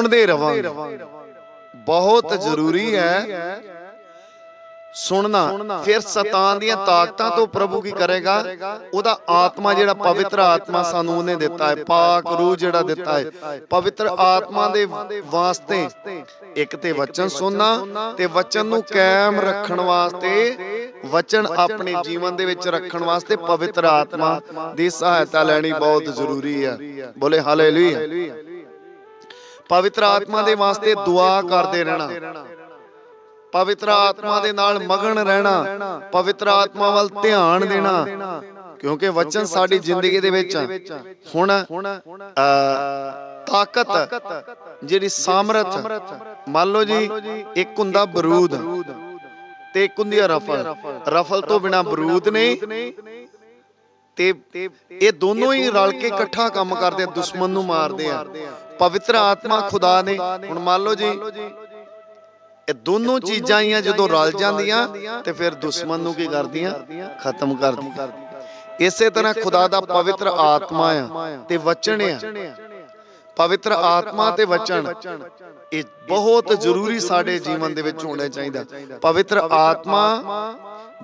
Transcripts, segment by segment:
ਸੁਣਦੇ ਰਵਾਂਗੇ। ਬਹੁਤ ਜ਼ਰੂਰੀ ਹੈ ਸੁਣਨਾ। ਫਿਰ ਸਤਾਨ ਦੀਆਂ ਤਾਕਤਾਂ ਤੋਂ ਪ੍ਰਭੂ ਕੀ ਕਰੇਗਾ? ਉਹਦਾ ਆਤਮਾ ਜਿਹੜਾ ਪਵਿੱਤਰ ਆਤਮਾ ਸਾਨੂੰ ਉਹਨੇ ਦਿੱਤਾ ਹੈ ਪਾਕ ਰੂਹ ਜਿਹੜਾ ਦਿੱਤਾ ਹੈ। ਪਵਿੱਤਰ ਆਤਮਾ ਦੇ ਵਾਸਤੇ ਇੱਕ ਤੇ ਵਚਨ ਸੁਣਨਾ ਤੇ ਵਚਨ ਨੂੰ ਕਾਇਮ ਰੱਖਣ ਵਾਸਤੇ ਵਚਨ ਆਪਣੇ ਜੀਵਨ ਦੇ ਵਿੱਚ ਰੱਖਣ ਵਾਸਤੇ ਪਵਿੱਤਰ ਆਤਮਾ ਦੀ ਸਹਾਇਤਾ ਲੈਣੀ ਬਹੁਤ ਜ਼ਰੂਰੀ ਹੈ। ਬੋਲੇ ਹਾਲੇਲੂਇਆ। ਪਵਿੱਤਰ ਆਤਮਾ ਦੇ ਵਾਸਤੇ ਦੁਆ ਕਰਦੇ ਰਹਿਣਾ। ਪਵਿੱਤਰ ਆਤਮਾ ਦੇ ਨਾਲ ਮਗਨ ਰਹਿਣਾ। ਪਵਿੱਤਰ ਆਤਮਾ ਵੱਲ ਧਿਆਨ ਦੇਣਾ। ਕਿਉਂਕਿ ਵਚਨ ਸਾਡੀ ਜ਼ਿੰਦਗੀ ਦੇ ਵਿੱਚ ਹੁਣ ਤਾਕਤ। ਜਿਹੜੀ ਸਾਮਰਥ। ਮੰਨ ਲਓ ਜੀ ਇੱਕ ਹੁੰਦਾ ਬਰੂਦ। ਤੇ ਇੱਕ ਹੁੰਦੀ ਰਫਲ। ਰਫਲ। ਤੋਂ ਬਿਨਾ ਬਰੂਦ ਨਹੀਂ। ਤੇ ਇਹ ਦੋਨੋਂ ਹੀ ਰਲ ਕੇ ਇਕੱਠਾ ਕੰਮ ਕਰਦੇ ਆ ਦੁਸ਼ਮਣ ਨੂੰ ਮਾਰਦੇ ਆ। ਪਵਿੱਤਰ ਆਤਮਾ ਖੁਦਾ ਨੇ। ਹੁਣ ਮੰਨ ਲਓ ਜੀ ਇਹ ਦੋਨੋਂ ਚੀਜ਼ਾਂ ਹੀ ਆ ਜਦੋਂ ਰਲ ਜਾਂਦੀਆਂ ਤੇ ਫਿਰ ਦੁਸ਼ਮਣ ਨੂੰ ਕੀ ਕਰਦੀਆਂ? ਖਤਮ ਕਰਦੀਆਂ। ਇਸੇ ਤਰ੍ਹਾਂ ਖੁਦਾ ਦਾ ਪਵਿੱਤਰ ਆਤਮਾ ਆ ਤੇ ਵਚਨ ਆ। ਪਵਿੱਤਰ ਆਤਮਾ ਤੇ ਵਚਨ। ਇਹ ਬਹੁਤ ਜ਼ਰੂਰੀ ਸਾਡੇ ਜੀਵਨ ਦੇ ਵਿੱਚ ਹੋਣਾ ਚਾਹੀਦਾ ਪਵਿੱਤਰ ਆਤਮਾ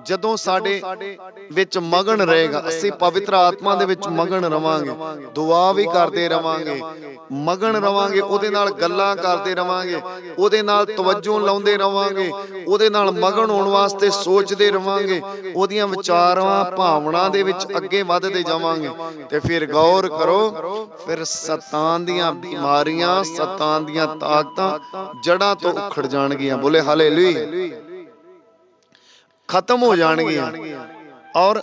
ਜਦੋਂ ਸਾਡੇ ਵਿੱਚ ਮਗਨ ਰਹੇਗਾ ਅਸੀਂ ਪਵਿੱਤਰ ਆਤਮਾ ਦੇ ਵਿੱਚ ਮਗਨ ਰਵਾਂਗੇ ਦੁਆ ਵੀ ਕਰਦੇ ਰਵਾਂਗੇ ਮਗਨ ਰਵਾਂਗੇ ਉਹਦੇ ਨਾਲ ਗੱਲਾਂ ਕਰਦੇ ਰਵਾਂਗੇ ਉਹਦੇ ਨਾਲ ਤਵੱਜੋ ਲਾਉਂਦੇ ਰਵਾਂਗੇ ਉਹਦੇ ਨਾਲ ਮਗਨ ਹੋਣ ਵਾਸਤੇ ਸੋਚਦੇ ਰਵਾਂਗੇ ਉਹਦੀਆਂ ਵਿਚਾਰਾਂ ਭਾਵਨਾ ਦੇ ਵਿੱਚ ਅੱਗੇ ਵੱਧਦੇ ਜਾਵਾਂਗੇ। ਤੇ ਫਿਰ ਗੌਰ ਕਰੋ ਫਿਰ ਸਤਾਨ ਦੀਆਂ ਬਿਮਾਰੀਆਂ ਸਤਾਨ ਦੀਆਂ ਤਾਕਤਾਂ ਜੜਾਂ ਤੋਂ ਉਖੜ ਜਾਣਗੀਆਂ। ਬੋਲੇ ਹਾਲੇਲੂਇਆ ਖਤਮ ਹੋ ਜਾਣਗੀਆਂ। ਔਰ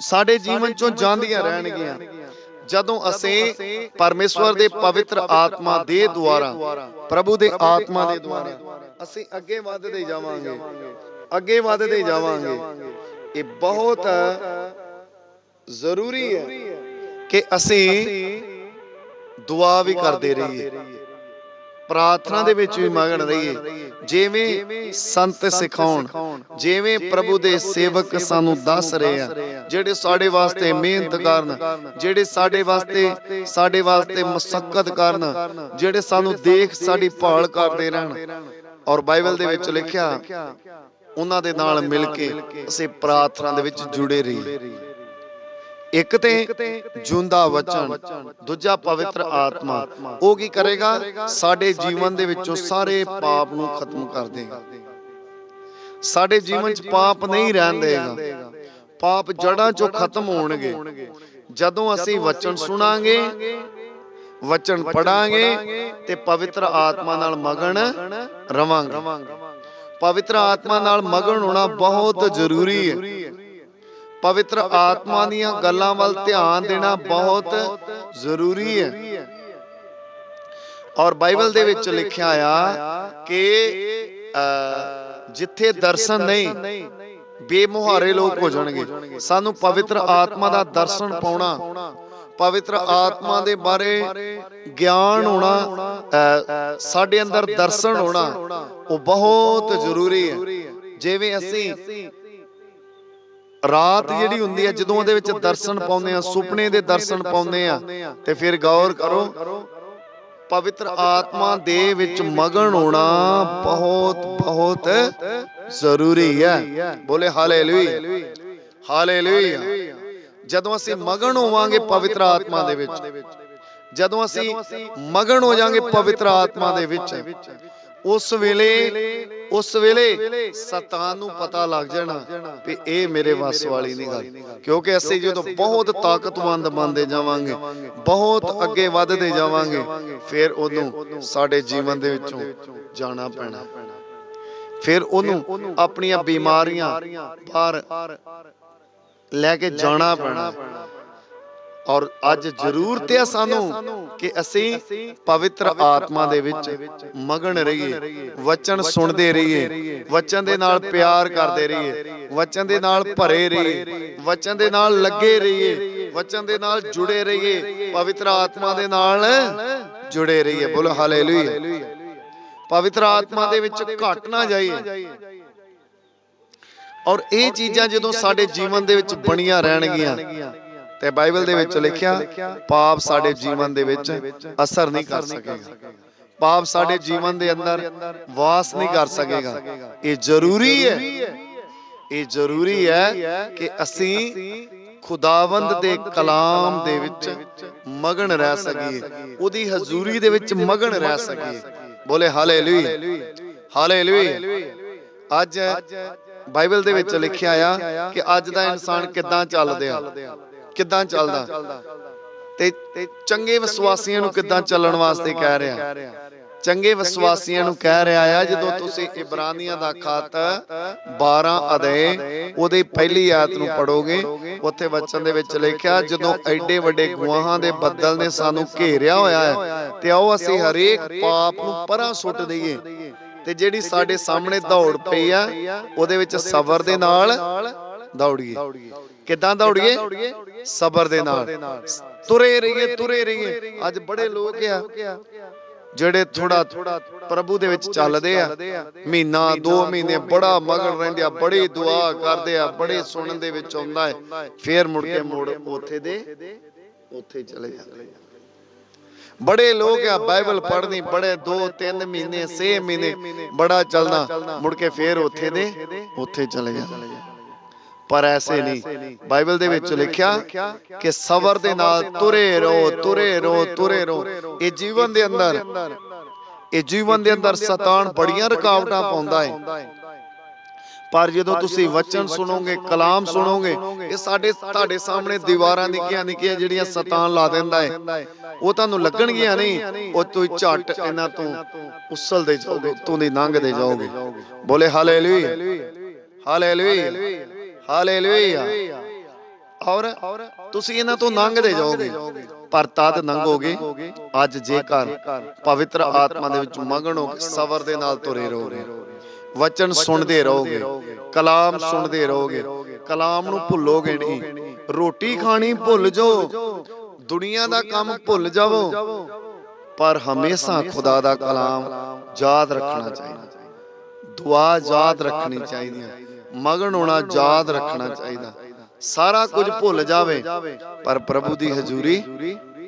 ਸਾਡੇ ਜੀਵਨ ਚੋਂ ਜਾਂਦੀਆਂ ਰਹਿਣਗੀਆਂ। ਜਦੋਂ ਅਸੀਂ ਪਰਮੇਸ਼ਵਰ ਦੇ ਪਵਿੱਤਰ ਆਤਮਾ ਦੇ ਦੁਆਰਾ ਪ੍ਰਭੂ ਦੇ ਆਤਮਾ ਦੇ ਦੁਆਰਾ ਅਸੀਂ ਅੱਗੇ ਵੱਧਦੇ ਜਾਵਾਂਗੇ। ਅੱਗੇ ਵੱਧਦੇ ਜਾਵਾਂਗੇ। ਇਹ ਬਹੁਤ ਜ਼ਰੂਰੀ ਹੈ ਕਿ ਅਸੀਂ ਦੁਆ ਵੀ ਕਰਦੇ ਰਹੀਏ। ਪ੍ਰਾਰਥਨਾ ਦੇ ਵਿੱਚ ਵੀ ਮਗਨ ਰਹੀਏ। ਜਿਵੇਂ ਸੰਤ ਸਿਖਾਉਣ ਜਿਵੇਂ ਪ੍ਰਭੂ ਦੇ ਸੇਵਕ ਸਾਨੂੰ ਦੱਸ ਰਹੇ ਆ ਜਿਹੜੇ ਸਾਡੇ ਵਾਸਤੇ ਮਿਹਨਤ ਕਰਨ ਜਿਹੜੇ ਸਾਡੇ ਵਾਸਤੇ ਸਾਡੇ ਵਾਸਤੇ ਮਸਕਤ ਕਰਨ ਜਿਹੜੇ ਸਾਨੂੰ ਦੇਖ ਸਾਡੀ ਭਾਲ ਕਰਦੇ ਰਹਿਣ। ਔਰ ਬਾਈਬਲ ਦੇ ਵਿੱਚ ਲਿਖਿਆ ਉਹਨਾਂ ਦੇ ਨਾਲ ਮਿਲ ਕੇ ਅਸੀਂ ਪ੍ਰਾਰਥਨਾ ਦੇ ਵਿੱਚ ਜੁੜੇ ਰਹੀਏ। ਇੱਕ ਤੇ ਜੁੰਦਾ ਵਚਨ ਦੂਜਾ ਪਵਿੱਤਰ ਆਤਮਾ। ਉਹ ਕੀ ਕਰੇਗਾ? ਸਾਡੇ ਜੀਵਨ ਦੇ ਵਿੱਚੋਂ ਸਾਰੇ ਪਾਪ ਨੂੰ ਖਤਮ ਕਰ ਦੇਗਾ। ਸਾਡੇ ਜੀਵਨ 'ਚ ਪਾਪ ਨਹੀਂ ਰਹਿਣ ਦੇਗਾ। ਪਾਪ ਜੜਾਂ 'ਚੋਂ ਖਤਮ ਹੋਣਗੇ। ਜਦੋਂ ਅਸੀਂ ਵਚਨ ਸੁਣਾਂਗੇ ਵਚਨ ਪੜਾਂਗੇ ਤੇ ਪਵਿੱਤਰ ਆਤਮਾ ਨਾਲ ਮਗਨ ਰਵਾਂਗੇ। ਪਵਿੱਤਰ ਆਤਮਾ ਨਾਲ ਮਗਨ ਹੋਣਾ ਬਹੁਤ ਜ਼ਰੂਰੀ ਹੈ। ਪਵਿੱਤਰ ਆਤਮਾ ਦੀਆਂ ਗੱਲਾਂ ਵੱਲ ਧਿਆਨ ਦੇਣਾ ਬਹੁਤ ਜ਼ਰੂਰੀ ਹੈ। ਔਰ ਬਾਈਬਲ ਦੇ ਵਿੱਚ ਲਿਖਿਆ ਆ ਕਿ ਜਿੱਥੇ ਦਰਸ਼ਨ ਨਹੀਂ ਬੇਮੁਹਾਰੇ ਲੋਕ ਹੋ ਜਾਣਗੇ। ਸਾਨੂੰ ਪਵਿੱਤਰ ਆਤਮਾ ਦਾ ਦਰਸ਼ਨ ਪਾਉਣਾ ਪਵਿੱਤਰ ਆਤਮਾ ਦੇ ਬਾਰੇ ਗਿਆਨ ਹੋਣਾ ਸਾਡੇ ਅੰਦਰ ਦਰਸ਼ਨ ਹੋਣਾ ਉਹ ਬਹੁਤ ਜ਼ਰੂਰੀ ਹੈ। ਜਿਵੇਂ ਅਸੀਂ ਰਾਤ ਜਿਹੜੀ ਹੁੰਦੀ ਹੈ ਜਦੋਂ ਉਹਦੇ ਵਿੱਚ ਦਰਸ਼ਨ ਪਾਉਂਦੇ ਆ ਸੁਪਨੇ ਦੇ ਦਰਸ਼ਨ ਪਾਉਂਦੇ ਆ ਤੇ ਫਿਰ ਗੌਰ ਕਰੋ ਪਵਿੱਤਰ ਆਤਮਾ ਦੇ ਵਿੱਚ ਮਗਨ ਹੋਣਾ ਬਹੁਤ ਬਹੁਤ ਜ਼ਰੂਰੀ ਹੈ। ਬੋਲੇ ਹਾਲੇਲੂਇਆ ਹਾਲੇਲੂਇਆ ਜਦੋਂ ਅਸੀਂ ਮਗਨ ਹੋਵਾਂਗੇ ਪਵਿੱਤਰ ਆਤਮਾ ਦੇ ਵਿੱਚ। ਜਦੋਂ ਅਸੀਂ ਮਗਨ ਹੋ ਜਾਾਂਗੇ ਪਵਿੱਤਰ ਆਤਮਾ ਦੇ ਵਿੱਚ। ਉਸ ਵੇਲੇ ਉਸ ਵੇਲੇ ਸਤਾਨ ਨੂੰ ਪਤਾ ਲੱਗ ਜਾਣਾ ਵੀ ਇਹ ਮੇਰੇ ਵੱਸ ਵਾਲੀ ਨਹੀਂ ਗੱਲ। ਕਿਉਂਕਿ ਅਸੀਂ ਜਦੋਂ ਬਹੁਤ ਤਾਕਤਵੰਦ ਬਣਦੇ ਜਾਵਾਂਗੇ, ਬਹੁਤ ਅੱਗੇ ਵੱਧਦੇ ਜਾਵਾਂਗੇ, ਫਿਰ ਉਹਨੂੰ ਸਾਡੇ ਜੀਵਨ ਦੇ ਵਿੱਚੋਂ ਜਾਣਾ ਪੈਣਾ। ਫਿਰ ਉਹਨੂੰ ਆਪਣੀਆਂ ਬਿਮਾਰੀਆਂ ਬਾਹਰ ਲੈ ਕੇ ਜਾਣਾ ਪੈਣਾ। ਔਰ ਅੱਜ ਜ਼ਰੂਰਤ ਹੈ ਸਾਨੂੰ ਕਿ ਅਸੀਂ ਪਵਿੱਤਰ ਆਤਮਾ ਦੇ ਵਿੱਚ ਮਗਨ ਰਹੀਏ, ਵਚਨ ਸੁਣਦੇ ਰਹੀਏ, ਵਚਨ ਦੇ ਨਾਲ ਪਿਆਰ ਕਰਦੇ ਰਹੀਏ, ਵਚਨ ਦੇ ਨਾਲ ਭਰੇ ਰਹੀਏ, ਵਚਨ ਦੇ ਨਾਲ ਲੱਗੇ ਰਹੀਏ, ਵਚਨ ਦੇ ਨਾਲ ਜੁੜੇ ਰਹੀਏ, ਪਵਿੱਤਰ ਆਤਮਾ ਦੇ ਨਾਲ ਜੁੜੇ ਰਹੀਏ। ਬੋਲੋ ਹਾਲੇਲੂਇਆ। ਪਵਿੱਤਰ ਆਤਮਾ ਦੇ ਵਿੱਚ ਘਟ ਨਾ ਜਾਈਏ। ਔਰ ਇਹ ਚੀਜ਼ਾਂ ਜਦੋਂ ਸਾਡੇ ਜੀਵਨ ਦੇ ਵਿੱਚ ਬਣੀਆਂ ਰਹਿਣਗੀਆਂ ਤੇ ਬਾਈਬਲ ਦੇ ਵਿੱਚ ਲਿਖਿਆ ਪਾਪ ਸਾਡੇ ਜੀਵਨ ਦੇ ਵਿੱਚ ਅਸਰ ਨਹੀਂ ਕਰ ਸਕੇਗਾ। ਪਾਪ ਸਾਡੇ ਜੀਵਨ ਦੇ ਅੰਦਰ ਵਾਸ ਨਹੀਂ ਕਰ ਸਕੇਗਾ। ਇਹ ਜ਼ਰੂਰੀ ਹੈ। ਇਹ ਜ਼ਰੂਰੀ ਹੈ ਕਿ ਅਸੀਂ ਖੁਦਾਵੰਦ ਦੇ ਕਲਾਮ ਦੇ ਵਿੱਚ ਮਗਨ ਰਹਿ ਸਕੀਏ। ਉਹਦੀ ਹਜ਼ੂਰੀ ਦੇ ਵਿੱਚ ਮਗਨ ਰਹਿ ਸਕੀਏ। ਬੋਲੇ ਹਾਲੇਲੂਇਆ। ਹਾਲੇਲੂਇਆ। ਅੱਜ ਬਾਈਬਲ ਦੇ ਵਿੱਚ ਲਿਖਿਆ ਆ ਕਿ ਅੱਜ ਦਾ ਇਨਸਾਨ ਕਿੱਦਾਂ ਚੱਲਦਾ ਕਿੱਦਾਂ ਚੱਲਦਾ? ਤੇ ਚੰਗੇ ਵਿਸ਼ਵਾਸੀਆਂ ਨੂੰ ਕਿੱਦਾਂ ਚੱਲਣ ਵਾਸਤੇ ਕਹਿ ਰਿਹਾ? ਚੰਗੇ ਵਿਸ਼ਵਾਸੀਆਂ ਨੂੰ ਕਹਿ ਰਿਹਾ ਆ ਜਦੋਂ ਤੁਸੀਂ ਇਬਰਾਨੀਆਂ ਦਾ ਖਤ 12 ਅਧਿਆਏ ਉਹਦੀ ਪਹਿਲੀ ਆਇਤ ਨੂੰ ਪੜੋਗੇ ਉੱਥੇ ਵਚਨ ਦੇ ਵਿੱਚ ਲਿਖਿਆ ਜਦੋਂ ਐਡੇ ਵੱਡੇ ਗੁਆਹਾਂ ਦੇ ਬੱਦਲ ਨੇ ਸਾਨੂੰ ਘੇਰਿਆ ਹੋਇਆ ਹੈ ਤੇ ਆਓ ਅਸੀਂ ਹਰੇਕ ਪਾਪ ਨੂੰ ਪਰਾਂ ਸੁੱਟ ਦਈਏ। ਤੇ ਜਿਹੜੀ ਸਾਡੇ ਸਾਹਮਣੇ ਦੌੜ ਪਈ ਆ ਉਹਦੇ ਵਿੱਚ ਸਬਰ ਦੇ ਨਾਲ ਦੌੜੀਏ। ਕਿੱਦਾਂ ਦੌੜੀਏ? ਸਬਰ ਦੇ ਨਾਲ। ਤੁਰੇ ਰਹੀਏ ਤੁਰੇ ਰਹੀਏ। ਅੱਜ ਬੜੇ ਲੋਕ ਆ ਜਿਹੜੇ ਥੋੜਾ ਪ੍ਰਭੂ ਦੇ ਵਿੱਚ ਚੱਲਦੇ ਆ। ਮਹੀਨਾ 2 ਮਹੀਨੇ ਬੜਾ ਮਗਨ ਰਹਿੰਦੇ ਆ ਬੜੀ ਦੁਆ ਕਰਦੇ ਆ ਬੜੇ ਸੁਣਨ ਦੇ ਵਿੱਚ ਆਉਂਦਾ ਹੈ। ਫੇਰ ਮੁੜ ਕੇ ਮੁੜ ਉੱਥੇ ਦੇ ਉੱਥੇ ਚਲੇ ਜਾਂਦੇ ਬੜੇ ਲੋਕ ਆ ਬਾਈਬਲ ਪੜ੍ਹਨੀ ਬੜੇ 2 3 ਮਹੀਨੇ 6 ਮਹੀਨੇ ਬੜਾ ਚੱਲਣਾ ਮੁੜ ਕੇ ਫੇਰ ਉੱਥੇ ਦੇ ਉੱਥੇ ਚਲੇ ਜਾਂਦੇ ਪਰ ਐਸੇ ਨਹੀਂ। ਬਾਈਬਲ ਦੇ ਵਿੱਚ ਲਿਖਿਆ ਕਿ ਸਬਰ ਦੇ ਨਾਲ ਤੁਰੇ ਰਹੋ ਤੁਰੇ ਰਹੋ ਤੁਰੇ ਰਹੋ। ਇਹ ਜੀਵਨ ਦੇ ਅੰਦਰ। ਇਹ ਜੀਵਨ ਦੇ ਅੰਦਰ ਸਤਾਨ ਬੜੀਆਂ ਰੁਕਾਵਟਾਂ ਪਾਉਂਦਾ ਹੈ ਪਰ ਜਦੋਂ ਤੁਸੀਂ ਵਚਨ ਸੁਣੋਗੇ ਕਲਾਮ ਸੁਣੋਗੇ ਇਹ ਸਾਡੇ ਤੁਹਾਡੇ ਸਾਹਮਣੇ ਦੀਵਾਰਾਂ ਨਿੱਕੀਆਂ ਨਿੱਕੀਆਂ ਜਿਹੜੀਆਂ ਸਤਾਨ ਲਾ ਦਿੰਦਾ ਹੈ ਉਹ ਤੁਹਾਨੂੰ ਲੱਗਣਗੀਆਂ ਨਹੀਂ। ਉਹ ਤੁਸੀਂ ਝਟ ਇਹਨਾਂ ਤੋਂ ਉਸਲਦੇ ਜਾਓਗੇ ਤੋਂ ਦੀ ਲੰਘਦੇ ਜਾਓਗੇ। ਬੋਲੇ ਹਾਲੇਲੂਇਆ ਹਾਲੇਲੂਇਆ ਹਾਲੇਲੂਇਆ। ਔਰ ਤੁਸੀਂ ਇਹਨਾਂ ਤੋਂ ਲੰਘਦੇ ਜਾਓਗੇ, ਪਰ ਤਦ ਲੰਘੋਗੇ ਅੱਜ ਜੇਕਰ ਪਵਿੱਤਰ ਆਤਮਾ ਦੇ ਵਿੱਚ ਮਗਨ ਸਬਰ ਦੇ ਨਾਲ ਤੁਰੇ ਰਹੋਗੇ। ਵਚਨ ਸੁਣਦੇ ਰਹੋਗੇ, ਕਲਾਮ ਸੁਣਦੇ ਰਹੋਗੇ, ਕਲਾਮ ਨੂੰ ਭੁੱਲੋਗੇ ਨਹੀਂ। ਰੋਟੀ ਖਾਣੀ ਭੁੱਲ ਜਾਓ, ਦੁਨੀਆ ਦਾ ਕੰਮ ਭੁੱਲ ਜਾਵੋ। ਪਰ ਹਮੇਸ਼ਾ ਖੁਦਾ ਦਾ ਕਲਾਮ ਯਾਦ ਰੱਖਣਾ ਚਾਹੀਦਾ। ਦੁਆ ਯਾਦ ਰੱਖਣੀ ਚਾਹੀਦੀ ਹੈ ਮਗਨ ਹੋਣਾ ਯਾਦ ਰੱਖਣਾ ਚਾਹੀਦਾ। ਸਾਰਾ ਕੁਝ ਭੁੱਲ ਜਾਵੇ ਪਰ ਪ੍ਰਭੂ ਦੀ ਹਜ਼ੂਰੀ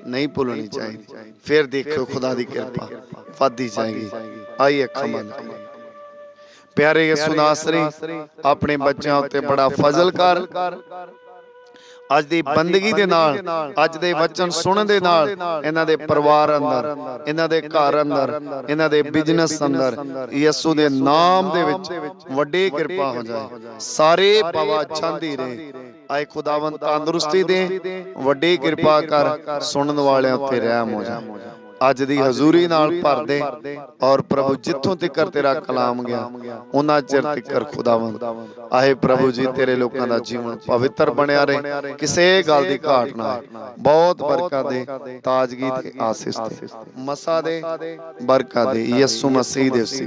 ਨਹੀਂ ਭੁੱਲਣੀ ਚਾਹੀਦੀ। ਫਿਰ ਦੇਖੋ ਖੁਦਾ ਦੀ ਕਿਰਪਾ। ਵੱਧਦੀ ਜਾਏਗੀ ਆਈ ਅੱਖਾਂ ਬੰਦ ਕਰੋ ਪਿਆਰੇ ਯਿਸੂ ਨਾਸਰੀ ਆਪਣੇ ਬੱਚਿਆਂ ਉੱਤੇ ਬੜਾ ਫਜ਼ਲ ਕਰ। ਅੱਜ ਦੀ ਬੰਦਗੀ ਦੇ ਨਾਲ ਅੱਜ ਦੇ ਵਚਨ ਸੁਣਨ ਦੇ ਨਾਲ ਇਹਨਾਂ ਦੇ ਪਰਿਵਾਰ ਅੰਦਰ ਇਹਨਾਂ ਦੇ ਘਰ ਅੰਦਰ ਇਹਨਾਂ ਦੇ ਬਿਜ਼ਨਸ ਅੰਦਰ ਯਿਸੂ ਦੇ ਨਾਮ ਦੇ ਵਿੱਚ ਵੱਡੀ ਕਿਰਪਾ ਹੋ ਜਾਏ। ਸਾਰੇ ਪਵਾ ਚੰਦੀ ਰਹੇ ਆਏ ਖੁਦਾਵੰਦ ਤੰਦਰੁਸਤੀ ਦੇ ਵੱਡੀ ਕਿਰਪਾ ਕਰ ਸੁਣਨ ਵਾਲਿਆਂ ਉੱਤੇ ਰਹਿਮ ਹੋ ਜਾ। ਅੱਜ ਦੀ ਹਜ਼ੂਰੀ ਨਾਲ ਭਰ ਦੇ ਔਰ ਪ੍ਰਭੂ ਜਿੱਥੋਂ ਤੱਕ ਤੇਰਾ ਕਲਾਮ ਗਿਆ ਉਹਨਾਂ ਚਿਰ ਤੱਕ ਖੁਦਾਵੰਦ। ਆਏ ਪ੍ਰਭੂ ਜੀ ਤੇਰੇ ਲੋਕਾਂ ਦਾ ਜੀਵਨ ਪਵਿੱਤਰ ਬਣਿਆ ਰਹੇ ਕਿਸੇ ਗੱਲ ਦੀ ਘਾਟ ਨਾ। ਬਹੁਤ ਬਰਕਤ ਦੇ ਤਾਜਗੀ ਤੇ ਆਸੀਸ ਤੇ। ਮਸਾ ਦੇ ਬਰਕਤ ਦੇ ਯਿਸੂ ਮਸੀਹ ਦੇ ਉਸੀ